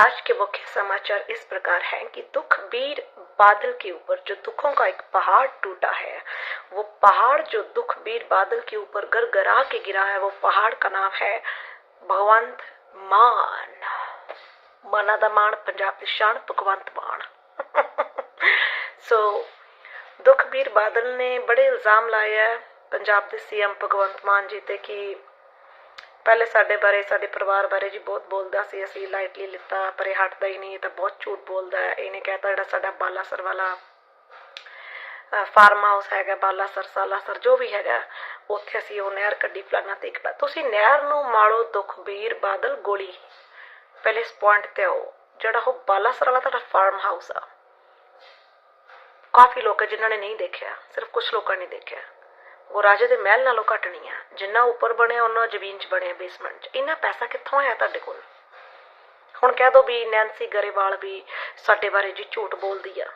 आज के मुख्य समाचार इस प्रकार हैं कि दुख बीर बादल के ऊपर जो दुखों का एक पहाड़ टूटा है वो पहाड़ जो दुख बीर बादल के ऊपर गर गरा के गिरा है वो पहाड़ का नाम है भगवंत मान। माना दान मान पंजाब की शान भगवंत मान। सो so, दुखबीर बादल ने बड़े इल्ज़ाम लाया है। पंजाब के सीएम भगवंत मान जी ते कि ਪਹਿਲੇ ਸਾਡੇ ਬਾਰੇ, ਸਾਡੇ ਪਰਿਵਾਰ ਬਾਰੇ ਜੀ ਬਹੁਤ ਬੋਲਦਾ ਸੀ, ਅਸੀਂ ਲਾਈਟਲੀ ਲਿੱਤਾ, ਪਰ ਇਹ ਹਟਦਾ ਹੀ ਨਹੀਂ, ਇਹ ਤਾਂ ਬਹੁਤ ਝੂਠ ਬੋਲਦਾ ਹੈ। ਇਹਨੇ ਕਹਿਤਾ ਜਿਹੜਾ ਸਾਡਾ ਬਾਲਾਸਰ ਵਾਲਾ ਫਾਰਮ ਹਾਊਸ ਹੈਗਾ, ਬਾਲਾਸਰ, ਸਾਲਾਸਰ, ਜੋ ਵੀ ਹੈਗਾ, ਉੱਥੇ ਅਸੀਂ ਉਹ ਨਹਿਰ ਕੱਢੀ, ਫਲਾਨਾ ਤੇ ਇੱਕ ਤੁਸੀਂ ਨਹਿਰ ਨੂੰ ਮਾੜੋ ਦੁਖਬੀਰ ਬਾਦਲ, ਗੋਲੀ, ਪਹਿਲੇ ਇਸ ਪੁਆਇੰਟ ਤੇ ਆਓ। ਜਿਹੜਾ ਉਹ ਬਾਲਾਸਰ ਵਾਲਾ ਤੁਹਾਡਾ ਫਾਰਮ ਹਾਊਸ ਆ, ਕਾਫੀ ਲੋਕ ਜਿਨ੍ਹਾਂ ਨੇ ਨਹੀਂ ਦੇਖਿਆ, ਸਿਰਫ ਕੁਝ ਲੋਕਾਂ ਨੇ ਦੇਖਿਆ। ਉਹ ਰਾਜੇ ਦੇ ਮਹਿਲ ਨਾਲੋਂ ਘੱਟ ਨਹੀਂ ਆ। ਜਿੰਨਾ ਉੱਪਰ ਬਣਿਆ ਉਹਨਾਂ ਜ਼ਮੀਨ 'ਚ ਬਣਿਆ ਬੇਸਮੈਂਟ 'ਚ। ਇੰਨਾ ਪੈਸਾ ਕਿੱਥੋਂ ਆਇਆ ਤੁਹਾਡੇ ਕੋਲ? ਹੁਣ ਕਹਿ ਦੋ ਵੀ ਨੈਂਸੀ ਗਰੇਵਾਲ ਵੀ ਸਾਡੇ ਬਾਰੇ ਜੀ ਝੂਠ ਬੋਲਦੀ ਆ।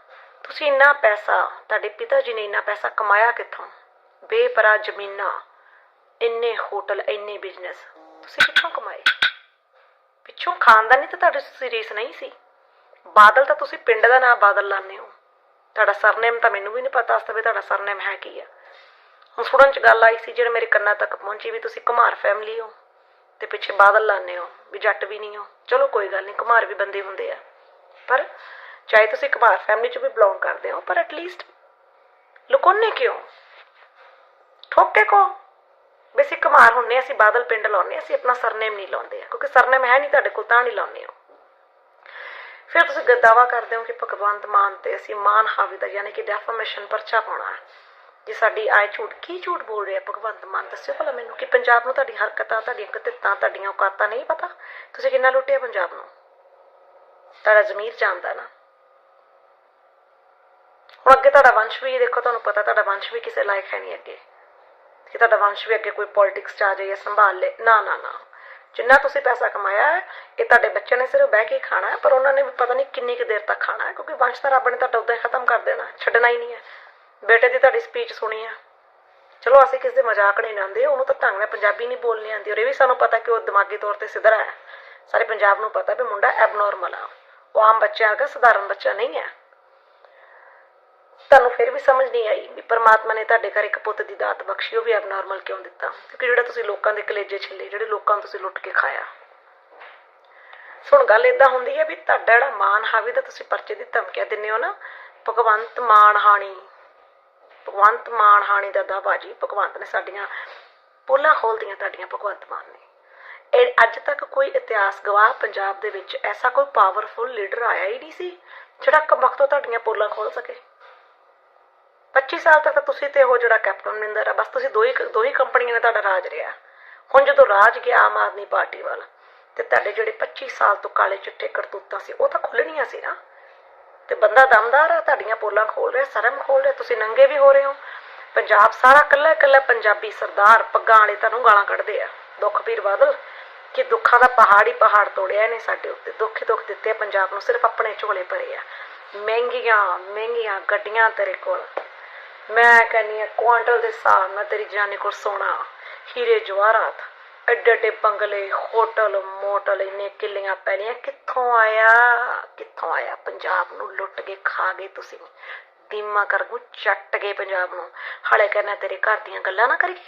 ਤੁਸੀਂ ਇੰਨਾ ਪੈਸਾ, ਤੁਹਾਡੇ ਪਿਤਾ ਜੀ ਨੇ ਇੰਨਾ ਪੈਸਾ ਕਮਾਇਆ ਕਿੱਥੋਂ? ਬੇਪਰਾ ਜ਼ਮੀਨਾਂ, ਇੰਨੇ ਹੋਟਲ, ਇੰਨੇ ਬਿਜ਼ਨਸ ਤੁਸੀਂ ਕਿੱਥੋਂ ਕਮਾਏ? ਪਿੱਛੋਂ ਖਾਨਦਾਨੀ ਤਾਂ ਤੁਹਾਡੇ ਸੀਰੀਅਸ ਨਹੀਂ ਸੀ। ਬਾਦਲ ਤਾਂ ਤੁਸੀਂ ਪਿੰਡ ਦਾ ਨਾਮ ਬਾਦਲ ਲਾਉਂਦੇ ਹੋ। ਤੁਹਾਡਾ ਸਰਨੇਮ ਤਾਂ ਮੈਨੂੰ ਵੀ ਨਹੀਂ ਪਤਾ ਅਸਤ ਵੀ ਤੁਹਾਡਾ ਸਰਨੇਮ ਹੈ ਕੀ ਆ? ਹੁਣ ਸੁਣਨ ਚ ਗੱਲ ਆਈ ਸੀ ਜਿਹੜੇ ਮੇਰੇ ਕੰਨਾਂ ਤੱਕ ਪਹੁੰਚੀ ਵੀ ਤੁਸੀਂ ਕੁਮਾਰ ਫੈਮਿਲੀ ਹੋ ਤੇ ਪਿੱਛੇ ਬਾਦਲ ਲਾਉਂਦੇ ਹੋ, ਵੀ ਜੱਟ ਵੀ ਨਹੀਂ ਹੋ। ਚਲੋ ਕੋਈ ਗੱਲ ਨਹੀਂ, ਕੁਮਾਰ ਵੀ ਬੰਦੇ ਹੁੰਦੇ ਆ। ਪਰ ਚਾਹੇ ਤੁਸੀਂ ਕੁਮਾਰ ਫੈਮਿਲੀ ਚ ਵੀ ਬਿਲੋਂਗ ਕਰਦੇ ਹੋ, ਪਰ ਐਟਲੀਸਟ ਲੁਕੋਨੇ ਕਿਉਂ? ਠੋਕੇ ਕੋ ਬੇਸਿਕ ਕੁਮਾਰ ਹੁੰਨੇ ਅਸੀਂ ਬਾਦਲ ਪਿੰਡ ਲਾਉਂਦੇ ਅਸੀਂ ਆਪਣਾ ਸਰਨੇਮ ਨਹੀਂ ਲਾਉਂਦੇ ਆ, ਕਿਉਂਕਿ ਸਰਨੇਮ ਹੈ ਨਹੀਂ ਤੁਹਾਡੇ ਕੋਲ, ਤਾਂ ਨਹੀਂ ਲਾਉਂਦੇ ਹੋ। ਫਿਰ ਤੁਸੀਂ ਦਾਵਾ ਕਰਦੇ ਹੋ ਕਿ ਭਗਵੰਤ ਮਾਨ ਤੇ ਅਸੀਂ ਮਾਨ ਹਾਵੀ ਦਾ, ਯਾਨੀ ਕਿ ਡੈਫਾਮੇਸ਼ਨ ਪਰਚਾ ਪਾਉਣਾ ਹੈ। ਜੇ ਸਾਡੀ ਆਏ ਝੂਠ, ਕੀ ਝੂਠ ਬੋਲ ਰਿਹਾ ਭਗਵੰਤ ਮਾਨ? ਦੱਸਿਓ ਭਲਾ ਮੈਨੂੰ ਕਿ ਪੰਜਾਬ ਨੂੰ ਤੁਹਾਡੀ ਹਰਕਤਾਂ, ਤੁਹਾਡੀਆਂ ਕਤਿੱਤਾਂ ਤੁਹਾਡੀਆਂ ਔਕਾਤਾਂ ਨਹੀਂ ਪਤਾ? ਤੁਸੀਂ ਕਿੰਨਾ ਲੁੱਟਿਆ ਪੰਜਾਬ ਨੂੰ? ਤੁਹਾਡਾ ਜ਼ਮੀਰ ਜਾਣਦਾ ਨਾ। ਹੁਣ ਅੱਗੇ ਤੁਹਾਡਾ ਵੰਸ਼ ਵੀ, ਦੇਖੋ ਤੁਹਾਨੂੰ ਪਤਾ ਤੁਹਾਡਾ ਵੰਸ਼ ਵੀ ਕਿਸੇ ਲਾਇਕ ਹੈ ਨਹੀਂ ਅੱਗੇ। ਕਿ ਤੁਹਾਡਾ ਵੰਸ਼ ਵੀ ਅੱਗੇ ਕੋਈ ਪੋਲਿਟਿਕਸ ਚ ਆ ਜਾਏ ਜਾਂ ਸੰਭਾਲ ਲੇ। ਨਾ ਨਾ ਨਾ। ਜਿੰਨਾ ਤੁਸੀਂ ਪੈਸਾ ਕਮਾਇਆ ਇਹ ਤੁਹਾਡੇ ਬੱਚਿਆਂ ਨੇ ਸਿਰਫ ਬਹਿ ਕੇ ਖਾਣਾ ਹੈ, ਪਰ ਉਹਨਾਂ ਨੇ ਵੀ ਪਤਾ ਨਹੀਂ ਕਿੰਨੀ ਕੁ ਦੇਰ ਤੱਕ ਖਾਣਾ ਕਿਉਂਕਿ ਵੰਸ਼ ਤਾਂ ਰੱਬ ਨੇ ਤੁਹਾਡਾ ਉਦਾਂ ਹੀ ਖਤਮ ਕਰ ਦੇਣਾ, ਛੱਡਣਾ ਹੀ ਨਹੀਂ ਹੈ। ਬੇਟੇ ਦੀ ਤੁਹਾਡੀ ਸਪੀਚ ਸੁਣੀ ਆ। ਚਲੋ ਅਸੀਂ ਕਿਸੇ ਦੇ ਮਜ਼ਾਕ ਨਹੀਂ ਲਾਉਂਦੇ ਉਹਨੂੰ ਤਾਂ ਢੰਗ ਨਾਲ ਪੰਜਾਬੀ ਨਹੀਂ ਬੋਲਣੀ ਆਉਂਦੀ, ਔਰ ਇਹ ਵੀ ਸਾਨੂੰ ਪਤਾ ਕਿ ਉਹ ਦਿਮਾਗੀ ਤੌਰ ਤੇ ਸਿੱਧਰਾ ਹੈ। ਸਾਰੇ ਪੰਜਾਬ ਨੂੰ ਪਤਾ ਵੀ ਮੁੰਡਾ ਐਬਨੋਰਮਲ ਆ। ਉਹ ਆਮ ਬੱਚਿਆਂ ਵਰਗਾ ਸਧਾਰਨ ਬੱਚਾ ਨਹੀਂ ਹੈ। ਤੁਹਾਨੂੰ ਫਿਰ ਵੀ ਸਮਝ ਨਹੀਂ ਆਈ ਵੀ ਪਰਮਾਤਮਾ ਨੇ ਤੁਹਾਡੇ ਘਰ ਇੱਕ ਪੁੱਤ ਦੀ ਦਾਤ ਬਖਸ਼ੀ, ਉਹ ਵੀ ਐਬਨੋਰਮਲ ਕਿਉਂ ਦਿੱਤਾ? ਕਿਉਂਕਿ ਜਿਹੜਾ ਤੁਸੀਂ ਲੋਕਾਂ ਦੇ ਕਲੇਜੇ ਛਿੱਲੇ, ਜਿਹੜੇ ਲੋਕਾਂ ਨੂੰ ਤੁਸੀਂ ਲੁੱਟ ਕੇ ਖਾਇਆ। ਸੁਣ, ਗੱਲ ਇਦਾਂ ਹੁੰਦੀ ਹੈ ਵੀ ਤੁਹਾਡਾ ਜਿਹੜਾ ਮਾਨ ਹਾਵੀ ਦਾ ਤੁਸੀਂ ਪਰਚੇ ਦੀ ਧਮਕੀਆਂ ਦਿੰਦੇ ਹੋ ਨਾ, ਭਗਵੰਤ ਮਾਨ ਹਾਣੀ। ਭਗਵੰਤ ਮਾਨ ਹਾਣੀ ਦਾ ਦਾਵਾ ਜੀ, ਭਗਵੰਤ ਨੇ ਸਾਡੀਆਂ ਪੋਲਾਂ ਖੋਲਦੀਆਂ ਤੁਹਾਡੀਆਂ ਭਗਵੰਤ ਮਾਨ ਨੇ। ਇਹ ਅੱਜ ਤੱਕ ਕੋਈ ਇਤਿਹਾਸ ਗਵਾਹ ਪੰਜਾਬ ਦੇ ਵਿੱਚ ਐਸਾ ਕੋਈ ਪਾਵਰਫੁਲ ਲੀਡਰ ਆਇਆ ਹੀ ਨਹੀਂ ਸੀ, ਜਿਹੜਾ ਕਮਖਤੋਂ ਤੁਹਾਡੀਆਂ ਪੋਲਾਂ ਖੋਲ ਸਕੇ। 25 ਸਾਲ ਤੱਕ ਤੁਸੀਂ ਤੇ ਉਹ ਜਿਹੜਾ ਕੈਪਟਨ ਅਮਰਿੰਦਰ ਆ, ਬਸ ਤੁਸੀਂ ਦੋ ਹੀ ਦੋ ਹੀ ਕੰਪਨੀਆਂ ਨੇ ਤੁਹਾਡਾ ਰਾਜ ਰਿਹਾ। ਹੁਣ ਜਦੋਂ ਰਾਜ ਗਿਆ ਆਮ ਆਦਮੀ ਪਾਰਟੀ ਵੱਲ, ਤੇ ਤੁਹਾਡੇ ਜਿਹੜੇ 25 ਸਾਲ ਤੋਂ ਕਾਲੇ ਚਿੱਟੇ ਕਰਤੂਤਾਂ ਸੀ, ਉਹ ਤਾਂ ਖੁੱਲਣੀਆਂ ਸੀ ਨਾ। ਤੇ ਬੰਦਾ ਦਮਦਾਰ ਆ, ਤੁਹਾਡੀਆਂ ਪੋਲਾਂ ਖੋਲ ਰਿਹਾ, ਸ਼ਰਮ ਖੋਲ ਰਿਹਾ, ਤੁਸੀਂ ਨੰਗੇ ਵੀ ਹੋ ਰਹੇ ਹੋ। ਪੰਜਾਬ ਸਾਰਾ ਕੱਲਾ ਕੱਲਾ ਪੰਜਾਬੀ ਸਰਦਾਰ ਪੱਗਾਂ ਵਾਲੇ ਤੁਹਾਨੂੰ ਗਾਲਾਂ ਕੱਢਦੇ ਆ। ਦੁੱਖਵੀਰ ਬਾਦਲ, ਕਿ ਦੁੱਖਾਂ ਦਾ ਪਹਾੜ ਹੀ ਪਹਾੜ ਤੋੜਿਆ ਇਹਨੇ ਸਾਡੇ ਉੱਤੇ। ਦੁੱਖ ਹੀ ਦੁੱਖ ਦਿੱਤੇ ਆ, ਪੰਜਾਬ ਨੂੰ ਸਿਰਫ ਆਪਣੇ ਝੋਲੇ ਭਰੇ ਆ। ਮਹਿੰਗੀਆਂ ਮਹਿੰਗੀਆਂ ਗੱਡੀਆਂ ਤੇਰੇ ਕੋਲ। ਮੈਂ ਕਹਿੰਨੀ ਆ, ਕੁਆਂਟਲ ਦੇ ਹਿਸਾਬ ਨਾਲ ਤੇਰੀ ਜਨਾਨੀ ਕੋਲ ਸੋਨਾ, ਹੀਰੇ, ਜਵਾਹਰਾਤ। ਐਡੇ ਐਡੇ ਬੰਗਲੇ, ਹੋਟਲ, ਮੋਟਲ ਇੰਨੇ ਕਿੱਲੀਆਂ ਪੈਲੀਆਂ ਕਿੱਥੋਂ ਆਇਆ? ਕਿੱਥੋਂ ਆਇਆ? ਪੰਜਾਬ ਨੂੰ ਲੁੱਟ ਕੇ ਖਾ ਗਏ ਤੁਸੀਂ। ਦੀਮਾ ਕਰਗੂ ਚੱਟ ਗਏ ਪੰਜਾਬ ਨੂੰ। ਹਲੇ ਕਹਿੰਦਾ ਤੇਰੇ ਘਰ ਦੀਆਂ ਗੱਲਾਂ ਨਾ ਕਰੀਏ।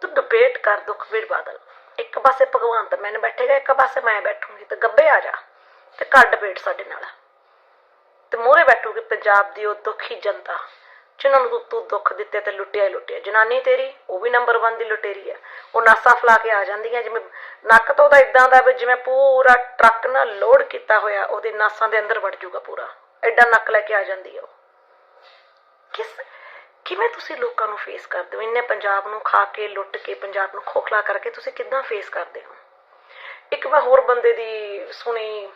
ਤੂੰ ਡਿਬੇਟ ਕਰ ਦੁਖਵੀਰ ਬਾਦਲ। ਇੱਕ ਪਾਸੇ ਭਗਵੰਤ ਮੈਨ ਬੈਠੇਗਾ, ਇੱਕ ਪਾਸੇ ਮੈਂ ਬੈਠੂਗੀ। ਤੇ ਗੱਬੇ ਆ ਜਾ ਤੇ ਕਰ ਡਿਬੇਟ ਸਾਡੇ ਨਾਲ। ਤੇ ਮੋਹਰੇ ਬੈਠੂਗੀ ਪੰਜਾਬ ਦੀ ਉਹ ਦੁਖੀ ਜਨਤਾ। ਜਿਨ੍ਹਾਂ ਨੂੰ ਤੂੰ- ਦੁੱਖ ਦਿੱਤੇ ਤੇ ਲੁੱਟਿਆ ਹੀ ਲੁੱਟਿਆ। ਜਨਾਨੀ ਤੇਰੀ, ਉਹ ਵੀ ਨੰਬਰ 1 ਦੀ ਲੁਟੇਰੀ ਆ। ਉਹ ਨਾਸਾ ਫਲਾ ਕੇ ਆ ਜਾਂਦੀਆਂ, ਜਿਵੇਂ ਨੱਕ ਤੋਂ ਉਹਦਾ ਇਦਾਂ ਦਾ ਵੀ ਜਿਵੇਂ ਪੂਰਾ ਟਰੱਕ ਨਾਲ ਲੋਡ ਕੀਤਾ ਹੋਇਆ, ਉਹਦੇ ਨਾਸਾਂ ਦੇ ਅੰਦਰ ਵੜ ਜਾਊਗਾ ਪੂਰਾ। ਐਡਾ ਨੱਕ ਲੈ ਕੇ ਆ ਜਾਂਦੀ ਆ ਉਹ। ਕਿਸ, ਕਿਵੇਂ ਤੁਸੀਂ ਲੋਕਾਂ ਨੂੰ ਫੇਸ ਕਰਦੇ ਹੋ? ਇੰਨੇ ਪੰਜਾਬ ਨੂੰ ਖਾ ਕੇ, ਲੁੱਟ ਕੇ, ਪੰਜਾਬ ਨੂੰ ਖੋਖਲਾ ਕਰਕੇ ਤੁਸੀਂ ਕਿੱਦਾਂ ਫੇਸ ਕਰਦੇ ਹੋ? ਇੱਕ ਮੈਂ ਹੋਰ ਬੰਦੇ ਦੀ ਸੁਣੀ,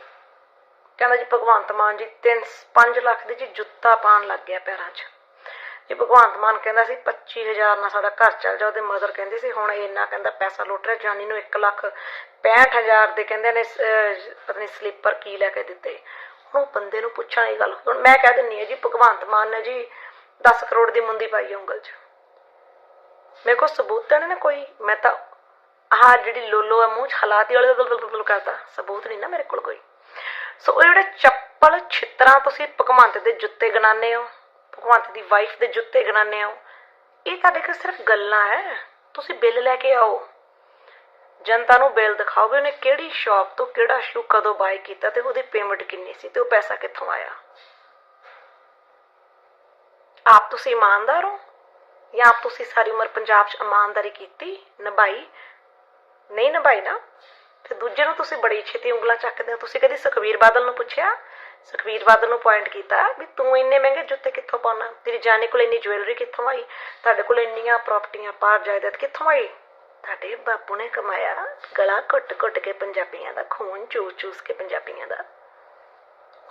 ਕਹਿੰਦਾ ਜੀ ਭਗਵੰਤ ਮਾਨ ਜੀ 3 5 ਲੱਖ ਦੀ ਜੀ ਜੁੱਤਾ ਪਾਣ ਲੱਗ ਗਿਆ ਪੈਰਾਂ 'ਚ। ਜੀ ਭਗਵੰਤ ਮਾਨ ਕਹਿੰਦਾ ਸੀ 25000 ਨਾਲ ਸਾਡਾ ਘਰ ਚੱਲ ਜਾ ਉਹਦੇ ਮਦਰ ਕਹਿੰਦੇ ਸੀ, ਹੁਣ ਇੰਨਾ ਕਹਿੰਦਾ ਪੈਸਾ ਲੁੱਟ ਰਿਹਾ, ਜਾਨੀ ਨੂੰ 1 ਲੱਖ 65000 ਦੇ ਕਹਿੰਦੇ ਨੇ ਪਤਾ ਨਹੀਂ ਸਲੀਪਰ ਕੀ ਲੈ ਕੇ ਦਿੱਤੇ। ਹੁਣ ਬੰਦੇ ਨੂੰ ਪੁੱਛਾਂ ਇਹ ਗੱਲ, ਹੁਣ ਮੈਂ ਕਹਿ ਦਿੰਨੀ ਆ ਜੀ, ਭਗਵੰਤ ਮਾਨ ਨੇ ਜੀ 10 ਕਰੋੜ ਦੀ ਮੁੰਦੀ ਪਾਈ ਆ ਉਂਗਲ 'ਚ। ਮੇਰੇ ਕੋਲ ਸਬੂਤ ਹੈ ਨਾ ਕੋਈ, ਮੈਂ ਤਾਂ ਆਹ ਜਿਹੜੀ ਲੋਲੋ ਆ ਮੂੰਹ ਚ ਹਲਾਤੀ ਵਾਲੇ ਬਲ ਕਰਦਾ ਸਬੂਤ ਨਹੀਂ ਨਾ ਮੇਰੇ ਕੋਲ ਕੋਈ। ਸੋ ਉਹ ਜਿਹੜੇ ਚੱਪਲ ਛਿੱਤਰਾਂ ਤੁਸੀਂ ਭਗਵੰਤ ਦੇ ਜੁੱਤੇ ਗਨਾਨੇ ਹੋ ਭਗਵੰਤ ਦੀ ਵਾਈਫ ਦੇ ਜੁੱਤੇ ਗਨਾਨੇ ਹੋ। ਇਹ ਤੁਹਾਡੇ ਕੋਲ ਸਿਰਫ ਗੱਲਾਂ ਹੈ। ਤੁਸੀਂ ਬਿੱਲ ਲੈ ਕੇ ਆਓ। ਜਨਤਾ ਨੂੰ ਬਿੱਲ ਦਿਖਾਓ ਵੀ ਉਹਨੇ ਕਿਹੜੀ ਸ਼ਾਪ ਤੋਂ ਕਿਹੜਾ ਸ਼ੂ ਕਦੋਂ ਬਾਈ ਕੀਤਾ ਤੇ ਉਹਦੀ ਪੇਮੈਂਟ ਕਿੰਨੀ ਸੀ ਤੇ ਉਹ ਪੈਸਾ ਕਿੱਥੋਂ ਆਇਆ? ਆਪ ਤੁਸੀਂ ਇਮਾਨਦਾਰ ਹੋ? ਜਾਂ ਆਪ ਤੁਸੀਂ ਸਾਰੀ ਉਮਰ ਪੰਜਾਬ 'ਚ ਇਮਾਨਦਾਰੀ ਕੀਤੀ, ਨਿਭਾਈ? ਨਹੀਂ ਨਿਭਾਈ ਨਾ? ਤੇ ਦੂਜੇ ਨੂੰ ਤੁਸੀਂ ਬੜੀ ਛੇਤੀ ਉਂਗਲਾਂ ਚੱਕਦੇ ਹੋ। ਤੁਸੀਂ ਕਦੀ ਸੁਖਵੀਰ ਬਾਦਲ ਨੂੰ ਪੁੱਛਿਆ? ਸੁਖਵੀਰ ਬਾਦਲ ਨੂੰ ਪੁਆਇੰਟ ਕੀਤਾ ਵੀ ਤੂੰ ਇੰਨੇ ਮਹਿੰਗੇ ਜੁੱਤੇ ਕਿੱਥੋਂ ਪਾਉਣਾ? ਤੇਰੀ ਜਾਨੇ ਕੋਲ ਇੰਨੀ ਜੁਐਲਰੀ ਕਿੱਥੋਂ ਆਈ? ਤੁਹਾਡੇ ਕੋਲ ਇੰਨੀਆਂ ਪ੍ਰਾਪਰਟੀਆਂ ਪਾਰ ਜਾਇਦਾਦ ਕਿੱਥੋਂ ਆਈ? ਤੁਹਾਡੇ ਬਾਪੂ ਨੇ ਕਮਾਇਆ ਗਲਾ ਘੁੱਟ-ਘੁੱਟ ਕੇ ਪੰਜਾਬੀਆਂ ਦਾ, ਖੂਨ ਚੂਸ-ਚੂਸ ਕੇ ਪੰਜਾਬੀਆਂ ਦਾ।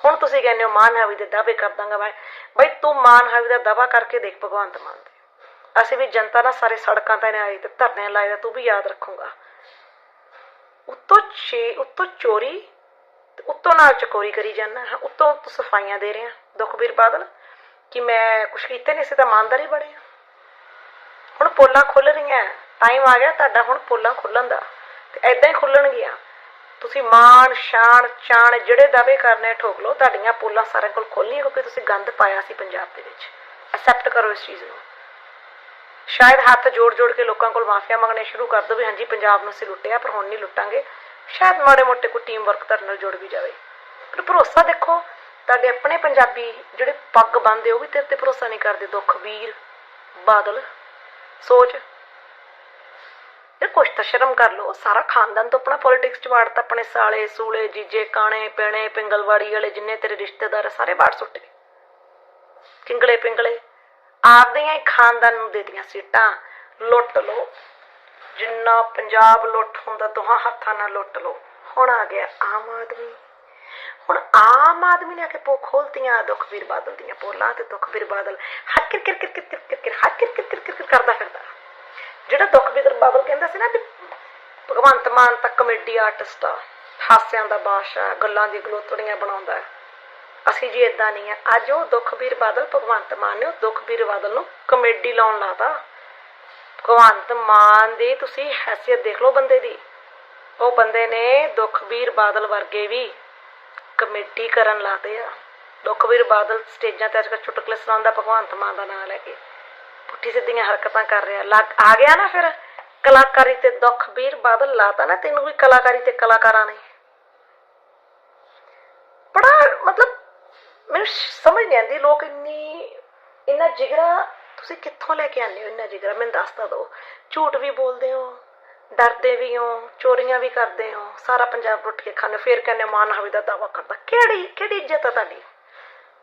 ਹੁਣ ਤੁਸੀਂ ਕਹਿੰਦੇ ਹੋ, ਮਾਨ ਹਾਵੀ ਦੇ ਦਾਅਵੇ ਕਰ ਦਾਂਗਾ ਮੈਂ। ਬਈ ਤੂੰ ਮਾਨ ਹਾਵੀ ਦਾ ਦਾਅਵਾ ਕਰਕੇ ਦੇਖ ਭਗਵੰਤ ਮਾਨ ਦੇ। ਅਸੀਂ ਵੀ ਜਨਤਾ ਨਾਲ ਸਾਰੇ ਸੜਕਾਂ ਤੇ ਆਏ ਤੇ ਧਰਨੇ ਲਾਏ ਦਾ, ਤੂੰ ਵੀ ਯਾਦ ਰੱਖੂਗਾ। ਉੱਤੋਂ ਛੇ, ਉੱਤੋਂ ਚੋਰੀ ਤੇ ਉੱਤੋਂ ਨਾਲ ਚਕੋਰੀ ਕਰੀ ਜਾਂਦਾ। ਹਾਂ, ਉੱਤੋਂ ਤੂੰ ਸਫਾਈਆਂ ਦੇ ਰਿਹਾ। ਦੁਖਬੀਰ ਬਾਦਲ, ਕਿ ਮੈਂ ਕੁਛ ਕੀਤੇ ਨਹੀਂ ਸੀ ਤਾਂ ਇਮਾਨਦਾਰੀ ਬੜੇ ਹੁਣ ਪੋਲਾਂ ਖੁੱਲ ਰਹੀਆਂ। ਟਾਈਮ ਆ ਗਿਆ ਤੁਹਾਡਾ, ਹੁਣ ਪੋਲਾਂ ਖੁੱਲਣ ਦਾ। ਤੇ ਐਦਾਂ ਹੀ ਖੁੱਲਣਗੀਆਂ। ਤੁਸੀਂ ਮਾਣ, ਸ਼ਾਨ, ਚਾਣ ਜਿਹੜੇ ਦਾਅਵੇ ਕਰਨੇ ਠੋਕ ਲਓ, ਤੁਹਾਡੀਆਂ ਪੋਲਾਂ ਸਾਰਿਆਂ ਕੋਲ ਖੋਲੀਆਂ ਕਿਉਂਕਿ ਤੁਸੀਂ ਗੰਦ ਪਾਇਆ ਸੀ ਪੰਜਾਬ ਦੇ ਵਿੱਚ। ਐਕਸੈਪਟ ਕਰੋ ਇਸ ਚੀਜ਼ ਨੂੰ। ਸ਼ਾਇਦ ਹੱਥ ਜੋੜ ਜੋੜ ਕੇ ਲੋਕਾਂ ਕੋਲ ਮਾਫੀਆ ਮੰਗਣੇ ਸ਼ੁਰੂ ਕਰ ਦੋ ਵੀ ਹਾਂਜੀ, ਪੰਜਾਬ ਨੂੰ ਅਸੀਂ ਲੁੱਟਿਆ, ਪਰ ਹੁਣ ਨਹੀਂ ਲੁੱਟਾਂਗੇ। ਸ਼ਾਇਦ ਮਾੜੇ ਮੋਟੇ ਕੋਈ ਟੀਮ ਵਰਕ ਤੁਹਾਡੇ ਨਾਲ ਜੁੜ ਵੀ ਜਾਵੇ। ਪਰ ਭਰੋਸਾ ਦੇਖੋ ਤੁਹਾਡੇ ਆਪਣੇ ਪੰਜਾਬੀ ਜਿਹੜੇ ਪੱਗ ਬੰਨਦੇ ਉਹ ਵੀ ਤੇਰੇ ਤੇ ਭਰੋਸਾ ਨਹੀਂ ਕਰਦੇ। ਦੁਖਵੀਰ ਬਾਦਲ ਸੋਚ। ਇਹ ਕੁਛ ਤਾਂ ਸ਼ਰਮ ਕਰ ਲਓ। ਸਾਰਾ ਖਾਨਦਾਨ ਤਾਂ ਆਪਣਾ ਪੋਲਿਟਿਕਸ ਚ ਵਾੜਤਾ ਆਪਣੇ ਸਾਲੇ ਸੂਲੇ ਜੀਜੇ ਕਾਣੇ ਪਿਣੇ ਪਿੰਗਲਵਾੜੀ ਵਾਲੇ ਜਿੰਨੇ ਤੇਰੇ ਰਿਸ਼ਤੇਦਾਰ ਆ, ਸਾਰੇ ਵਾੜ ਸੁੱਟੇ ਕਿੰਗਲੇ ਪਿੰਗਲੇ ਆਪਦੀਆਂ ਹੀ ਖਾਨਦਾਨ ਨੂੰ ਦੇ ਦੀਆਂ ਸੀਟਾਂ। ਲੁੱਟ ਲੋ ਜਿੰਨਾ ਪੰਜਾਬ ਲੁੱਟ ਹੁੰਦਾ, ਦੋਹਾਂ ਹੱਥਾਂ ਨਾਲ ਲੁੱਟ ਲੋ ਹੁਣ ਆ ਗਿਆ ਆਮ ਆਦਮੀ। ਹੁਣ ਆਮ ਆਦਮੀ ਨੇ ਆ ਕੇ ਪੋ ਖੋਲਤੀਆਂ ਦੁਖਵੀਰ ਬਾਦਲ ਦੀਆਂ ਪੋਲਾਂ ਤੇ ਦੁਖਵੀਰ ਬਾਦਲ ਹੱਕ ਕਿਰ ਕਿਰ ਕਿਰ ਕਿਰ ਕਿਰ ਕਿਰ ਕਿਰ ਕਿਰ ਕਿਰ ਕਰਦਾ ਫਿਰਦਾ। ਜਿਹੜਾ ਦੁਖਵੀਰ ਬਾਦਲ ਕਹਿੰਦਾ ਸੀ ਨਾ ਵੀ ਭਗਵੰਤ ਮਾਨ ਤਾਂ ਕਮੇਡੀ ਆਰਟਿਸਟ ਆ, ਹਾਸਿਆਂ ਦਾ ਬਾਦਸ਼ਾਹ ਗੱਲਾਂ ਦੀ ਗਲੋਤੜੀਆਂ ਬਣਾਉਂਦਾ ਅਸੀਂ ਜੀ ਇਦਾਂ ਨਹੀਂ ਆ। ਅੱਜ ਉਹ ਦੁਖਵੀਰ ਬਾਦਲ ਭਗਵੰਤ ਮਾਨ ਨੇ, ਉਹ ਦੁਖਵੀਰ ਬਾਦਲ ਨੂੰ ਕਮੇਡੀ ਲਾਉਣ ਲਾਤਾ। ਭਗਵੰਤ ਮਾਨ ਦੀ ਤੁਸੀਂ ਹੈਸੀਅਤ ਦੇਖ ਲਓ ਬੰਦੇ ਦੀ। ਉਹ ਬੰਦੇ ਨੇ ਦੁਖਵੀਰ ਬਾਦਲ ਵਰਗੇ ਵੀ ਕਮੇਟੀ ਕਰਨ ਲਾਤੇ ਆ। ਦੁਖਵੀਰ ਬਾਦਲ ਸਟੇਜਾਂ ਤੇ ਅੱਜ ਚੁਟਕਲੇ ਸੁਣਾਉਂਦਾ ਭਗਵੰਤ ਮਾਨ ਦਾ ਨਾਮ ਲੈ ਕੇ ਪੁੱਠੀ ਸਿੱਧੀਆਂ ਹਰਕਤਾਂ ਕਰ ਰਿਹਾ। ਲੱਗ, ਆ ਗਿਆ ਨਾ ਫਿਰ? ਕਲਾਕਾਰੀ ਤੇ ਦੁਖਬੀਰ ਬਾਦਲ ਲਾਤਾ ਨਾ, ਤੈਨੂੰ ਵੀ ਕਲਾਕਾਰੀ ਤੇ ਕਲਾਕਾਰਾਂ ਨੇ। ਬੜਾ ਮਤਲਬ ਮੈਨੂੰ ਸਮਝ ਨਹੀਂ ਆਉਂਦੀ, ਲੋਕ ਇੰਨੀ, ਇੰਨਾ ਜਿਗਰਾ ਤੁਸੀਂ ਕਿੱਥੋਂ ਲੈ ਕੇ ਆਉਂਦੇ ਹੋ ਇੰਨਾ ਜਿਗਰਾ? ਮੈਨੂੰ ਦੱਸ ਤਾਂ ਦਿਓ। ਝੂਠ ਵੀ ਬੋਲਦੇ ਹੋ ਡਰਦੇ ਵੀ ਹੋ ਚੋਰੀਆਂ ਵੀ ਕਰਦੇ ਹੋ ਸਾਰਾ ਪੰਜਾਬ ਲੁੱਟ ਕੇ ਖਾਂਦੇ ਹੋ, ਕਹਿੰਦੇ ਮਾਨ ਹਾਵੀ ਦਾ ਦਾਵਾ ਕਰਦਾ। ਕਿਹੜੀ ਕਿਹੜੀ ਇੱਜ਼ਤ ਆ ਤੁਹਾਡੀ?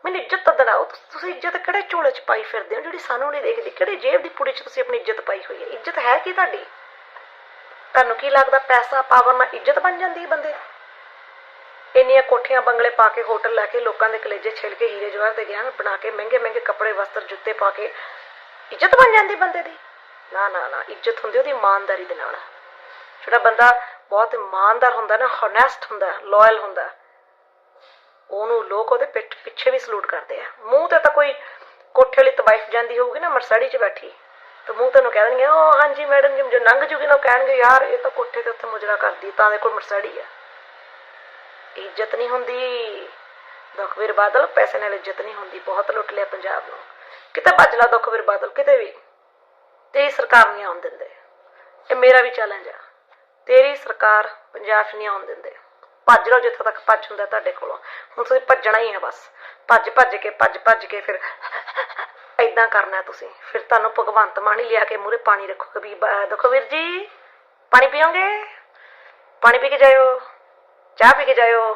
ਮੈਨੂੰ ਇੱਜ਼ਤ ਦਿਲਾਓ। ਤੁਸੀਂ ਇੱਜ਼ਤ ਕਿਹੜੇ ਝੋਲੇ 'ਚ ਪਾਈ ਫਿਰਦੇ ਹੋ ਜਿਹੜੀ ਸਾਨੂੰ ਨਹੀਂ ਦੇਖਦੀ? ਕਿਹੜੀ ਜੇਬ ਦੀ ਪੁੜੀ 'ਚ ਤੁਸੀਂ ਆਪਣੀ ਇੱਜ਼ਤ ਪਾਈ ਹੋਈ ਹੈ? ਇੱਜ਼ਤ ਹੈ ਕੀ ਤੁਹਾਡੀ? ਤੁਹਾਨੂੰ ਕੀ ਲੱਗਦਾ ਪੈਸਾ ਪਾਵਰ ਨਾਲ ਇੱਜ਼ਤ ਬਣ ਜਾਂਦੀ ਹੈ ਬੰਦੇ ਇੰਨੀਆਂ ਕੋਠੀਆਂ ਬੰਗਲੇ ਪਾ ਕੇ ਹੋਟਲ ਲੈ ਕੇ ਲੋਕਾਂ ਦੇ ਕਲੇਜੇ ਛਿਲ ਕੇ ਹੀਰੇ ਜਵਾਹਰ ਦੇ ਗਹਿਣੇ ਬਣਾ ਕੇ ਮਹਿੰਗੇ ਮਹਿੰਗੇ ਕੱਪੜੇ ਵਸਤਰ ਜੁੱਤੇ ਪਾ ਕੇ ਇੱਜ਼ਤ ਬਣ ਜਾਂਦੀ ਬੰਦੇ ਦੀ? ਨਾ ਨਾ ਨਾ, ਇੱਜ਼ਤ ਹੁੰਦੀ ਉਹਦੀ ਇਮਾਨਦਾਰੀ ਦੇ ਨਾਲ। ਜਿਹੜਾ ਬੰਦਾ ਬਹੁਤ ਇਮਾਨਦਾਰ ਹੁੰਦਾ ਨਾ ਹੋਨੈਸਟ ਹੁੰਦਾ ਲਾਇਲ ਹੁੰਦਾ, ਉਹਨੂੰ ਲੋਕ ਉਹਦੇ ਪਿੱਠ ਪਿੱਛੇ ਵੀ ਸਲੂਟ ਕਰਦੇ ਆ। ਮੂੰਹ ਤੇ ਤਾਂ ਕੋਈ ਕੋਠੇ ਵਾਲੀ ਤਵਾਈਫ ਜਾਂਦੀ ਹੋਊਗੀ ਨਾ ਮਰਸੜੀ 'ਚ ਬੈਠੀ, ਤੇ ਮੂੰਹ ਤੈਨੂੰ ਕਹਿ ਦੇਣਗੇ, ਓ, ਹਾਂਜੀ ਮੈਡਮ ਜੀ, ਜੋ ਲੰਘ ਜੂਗੀ ਨਾ ਕਹਿਣਗੇ, ਯਾਰ, ਇਹ ਤਾਂ ਕੋਠੇ ਤੇ ਉੱਥੇ ਮੁਜਰਾ ਕਰਦੀ, ਤਾਂ ਦੇ ਕੋਲ ਮਰਸੜੀ ਆ। ਇੱਜ਼ਤ ਨਹੀਂ ਹੁੰਦੀ ਦੁਖਵੀਰ ਬਾਦਲ, ਪੈਸੇ ਨਾਲ ਇੱਜ਼ਤ ਨਹੀਂ ਹੁੰਦੀ, ਬਹੁਤ ਲੁੱਟ ਲਿਆ ਪੰਜਾਬ ਨੂੰ। ਕਿਤੇ ਭੱਜ ਲਾ ਦੁਖਵੀਰ ਬਾਦਲ, ਕਿਤੇ ਵੀ। ਤੇਰੀ ਸਰਕਾਰ ਨਹੀਂ ਆਉਣ ਦਿੰਦੇ। ਇਹ ਮੇਰਾ ਵੀ ਚੈਲੰਜ ਆ। ਤੇਰੀ ਸਰਕਾਰ ਪੰਜਾਬ 'ਚ ਨਹੀਂ ਆਉਣ ਦਿੰਦੇ। ਭੱਜ ਲਓ ਜਿੱਥੋਂ ਤੱਕ ਭੱਜ ਹੁੰਦਾ ਤੁਹਾਡੇ ਕੋਲੋਂ। ਹੁਣ ਤੁਸੀਂ ਭੱਜਣਾ ਹੀ ਆ ਬਸ। ਭੱਜ ਭੱਜ ਕੇ, ਭੱਜ ਭੱਜ ਕੇ ਫਿਰ ਐਦਾਂ ਕਰਨਾ ਤੁਸੀਂ। ਫਿਰ ਤੁਹਾਨੂੰ ਭਗਵੰਤ ਮਾਨ ਹੀ ਲਿਆ ਕੇ ਮੂਰੇ ਪਾਣੀ ਰੱਖੋ ਵੀ ਦੇਖੋ ਵੀਰ ਜੀ, ਪਾਣੀ ਪੀਓਗੇ? ਪਾਣੀ ਪੀ ਕੇ ਜਾਇਓ। ਚਾਹ ਪੀ ਕੇ ਜਾਇਓ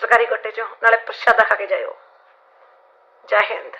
ਸਰਕਾਰੀ ਕੋਟੇ ਚੋਂ। ਨਾਲੇ ਪ੍ਰਸ਼ਾਦਾ ਖਾ ਕੇ ਜਾਇਓ। ਜੈ ਹਿੰਦ।